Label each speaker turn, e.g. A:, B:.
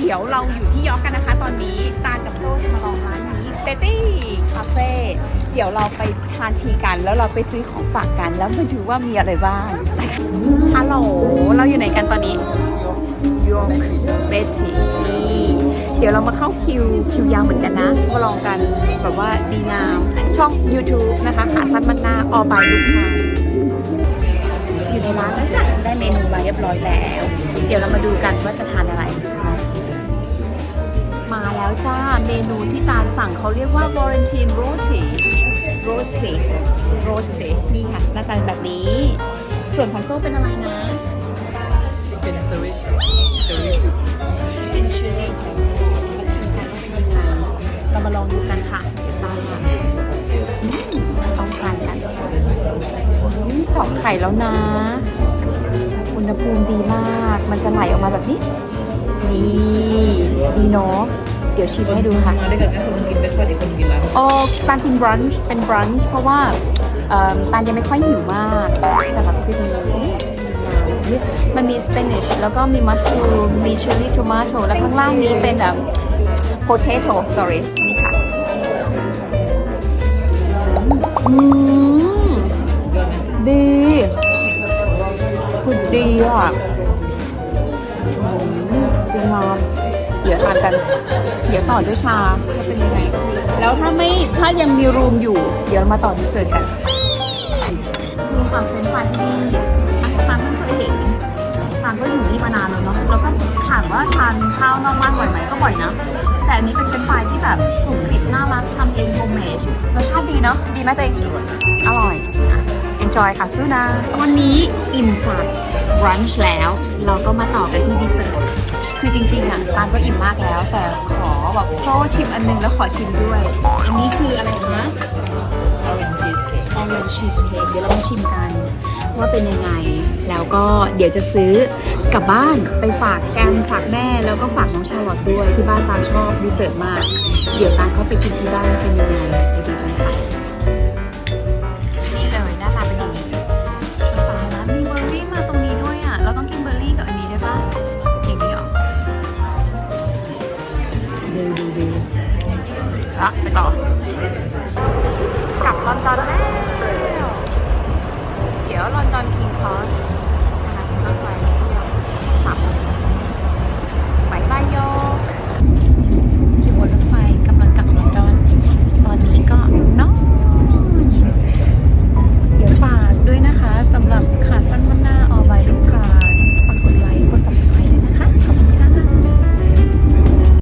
A: เดี๋ยวเราอยู่ที่ยอร์กกันนะคะ ตอนนี้ตาลกับโซ่จะมาลองร้านนี้เปตตี้คาเฟ่เดี๋ยวเราไปทานทีกันแล้วเราไปซื้อของฝากกัน แล้วมาดูว่ามีอะไรบ้างฮัลโหลเราอยู่ไหนกันตอนนี้ยอร์กเปตตี้นี่เดี๋ยวเรามาเข้าคิวคิวยาวเหมือนกันนะมาลองกันแบบว่าดีงามช่อง YouTube นะคะหาสั้นมันนาออบายลูกค้า ในร้านแล้วจ้ะได้เมนูมาเรียบร้อยแล้ว เดี๋ยวเรามาดูกันว่าจะทานอะไร มาแล้วจ้าเมนูที่ตาลสั่งเขาเรียกว่า Valentine Roti Rosti Rosti นี่ค่ะหน้าตาเป็นแบบนี้ ส่วนของโซ่เป็นอะไรนะ
B: Chicken service. Service.
A: เป็นชิลลี่ใส่มาชิมกันว่าเป็นยังไงเรามาลองดูกันค่ะเดี๋ยวตามมาอืมต้องทานกันอืม เจาะไข่แล้วนะ อุณหภูมิดีมาก มันจะไหลออกมาแบบนี้นี่ดีเนาะ เดี๋ยวชิมให้ดูค่ะ
B: มาด้วยกันนะคนกินเบรกฟาสต์อีกคนกินร้าน
A: โอ้ตานกินบรันช์เป็นบรันช์เพราะว่าเอิ่มตานยังไม่ค่อยหิวมากแต่แบบคือดีมีมันมีสเปนิชแล้วก็มีมัชรูมมีเชอร์รี่ทมาโตแล้วข้างล่างนี้เป็นแบบ potato sorry นี่ค่ะอื
B: อะ
A: อืมดีงามเดี๋ยวทานกัน เดี๋ยวต่อด้วยชาเป็นยังไง แล้วถ้าไม่ถ้ายังมีรูมอยู่ เดี๋ยวมาต่อดีเซอร์กันรูมฝั่งเฟรนฟรายที่นี่ตานเพิ่งเคยเห็นตานก็อยู่นี่มานานแล้วเนาะแล้วก็ถามว่าทานข้าวนอกบ้านบ่อยไหมก็บ่อยนะ แต่อันนี้เป็นเฟรนฟรายที่แบบกรุบกริบน่ารักทำเองโฮมเมดรสชาติดีเนาะดีไหมตัวเองอร่อย enjoy ค่ะซื้อนะวันนี้อิ่มจาก brunch แล้ว เราก็มาต่อกันที่ดีเซอร์ตคือจริงๆอะตาลก็อิ่มมากแล้ว แต่ขอแบบโซ่ชิมอันนึงแล้วขอชิมด้วย อันนี้คืออะไรคะ
B: Orange cheesecake.
A: orange cheesecake เดี๋ยวเรามาชิมกัน ว่าเป็นยังไง แล้วก็เดี๋ยวจะซื้อกลับบ้านไปฝากกันฝากแม่แล้วก็ฝากน้องชาลอตด้วยที่บ้านตาลชอบดีเซอร์ตมาก เดี๋ยวตาลเขาไปกินที่บ้านเป็นยังไง ดูดูดูอะไปต่อกลับลอนดอนแล้ว